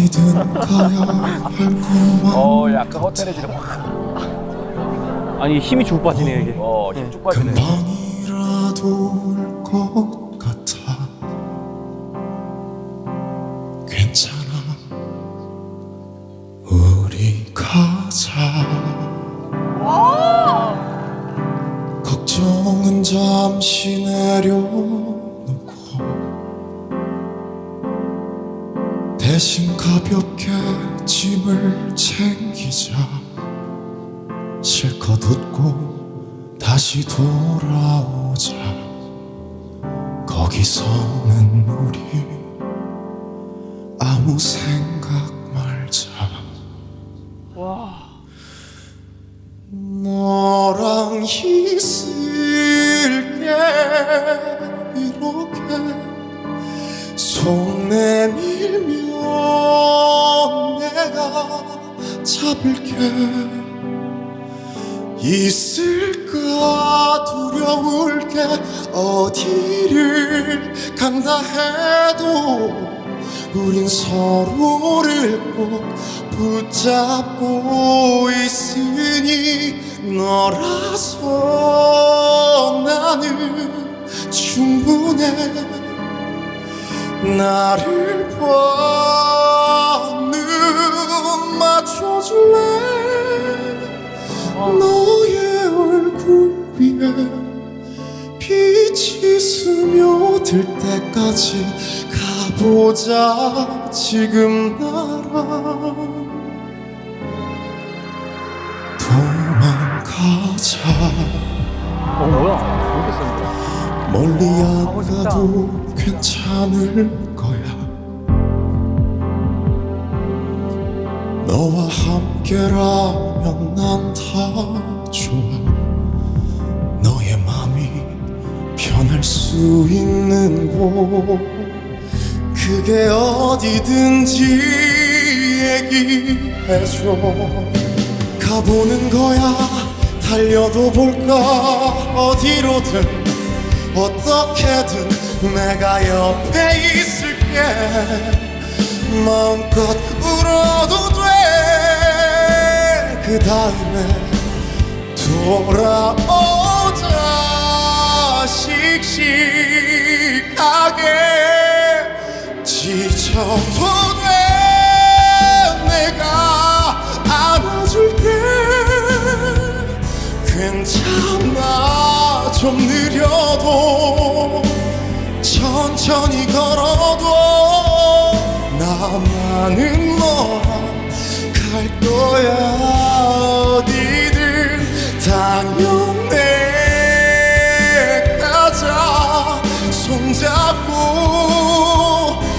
가야 할 것만 어 약간 허탈해지네 확. 아니 힘이 쭉 빠지네 이게. 어 힘쭉 빠지네. 금방이라도 올 것 같아. 괜찮아. 우리 가자. 걱정은 잠시 내려 대신 가볍게 짐을 챙기자. 실컷 웃고 다시 돌아오자. 거기서는 우리 아무 생각 말자. 너랑 있을 손 내밀면 내가 잡을 게 있을까 두려울 게 어디를 간다 해도 우린 서로를 꼭 붙잡고 있으니 너라서 나는 충분해 나를 봐 눈 맞춰줄래 너의 얼굴 위에 빛이 스며들 때까지 가보자 지금 나랑 멀리 안 싶다. 가도 괜찮을 거야. 너와 함께라면 난 다 좋아. 너의 맘이 변할 수 있는 곳. 그게 어디든지 얘기해줘. 가보는 거야. 달려도 볼까? 어디로든 어떻게든 내가 옆에 있을게. 마음껏 울어도 돼. 그 다음에 돌아오자. 씩씩하게 지쳐도 천천히 걸어도 나만은 너랑 갈 거야. 어디든 당연해. 가자. 손잡고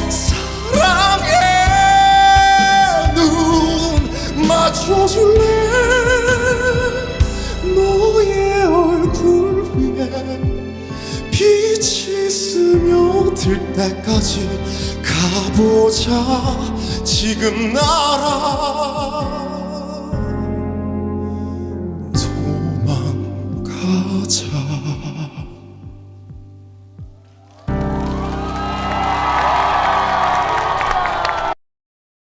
사랑해. 눈 맞춰줄래 빛이 스며들 때까지 가보자. 지금 나랑